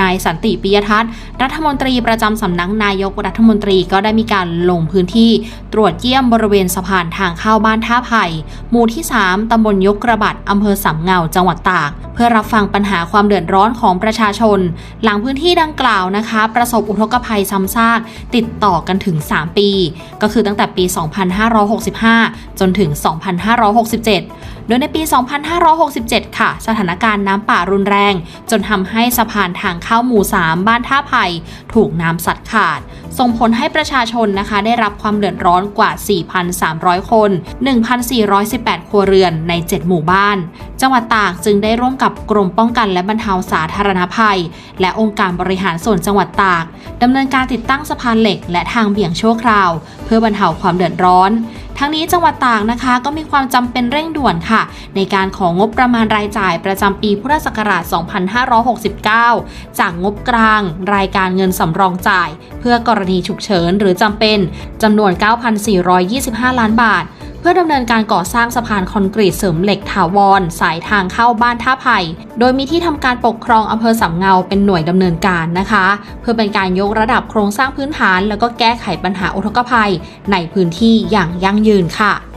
นายสันติปิยทัศน์ รัฐมนตรีประจำสำนักนายกรัฐมนตรีก็ได้มีการลงพื้นที่ตรวจเยี่ยมบริเวณสะพานทางเข้าบ้านท่าไผ่หมู่ที่ 3 ตำบลยกกระบัดอำเภอสำเงาจังหวัดตาก เพื่อรับฟังปัญหาความเดือดร้อนของประชาชน หลังพื้นที่ดังกล่าวนะคะ ประสบอุทกภัยซ้ำซากติดต่อกันถึง 3 ปี ก็คือตั้งแต่ปี 2565 จนถึง 2567 โดยในปี 2567 ค่ะ สถานการณ์น้ำป่ารุนแรง จนทำให้สะพานทางข้าวหมู่ 3 บ้านท่าไผ่ถูกน้ำสัดขาด ส่งผลให้ประชาชนนะคะได้รับความเดือดร้อนกว่า 4,300 คน 1,418 ครัวเรือนใน 7 หมู่บ้าน จังหวัดตากจึงได้ร่วมกับกรมป้องกันและบรรเทาสาธารณภัย และองค์การบริหารส่วนจังหวัดตากดำเนินการติดตั้งสะพานเหล็กและทางเบี่ยงชั่วคราว เพื่อบรรเทาความเดือดร้อน ทั้งนี้จังหวัดต่างนะคะ ก็มีความจำเป็นเร่งด่วนค่ะ ในการของงบประมาณรายจ่ายประจำปีพุทธศักราช 2569 จากงบกลาง รายการเงินสำรองจ่าย เพื่อกรณีฉุกเฉินหรือจำเป็นจำนวน 9,425 ล้านบาท พื่อดำเนินการก่อสร้างสะพานคอนกรีตเสริมเหล็กถาวร สายทางเข้าบ้านท่าไผ่ โดยมีที่ทำการปกครองอำเภอสำเงาเป็นหน่วยดำเนินการนะคะ เพื่อเป็นการยกระดับโครงสร้างพื้นฐาน แล้วก็แก้ไขปัญหาอุทกภัย ในพื้นที่อย่างยั่งยืนค่ะ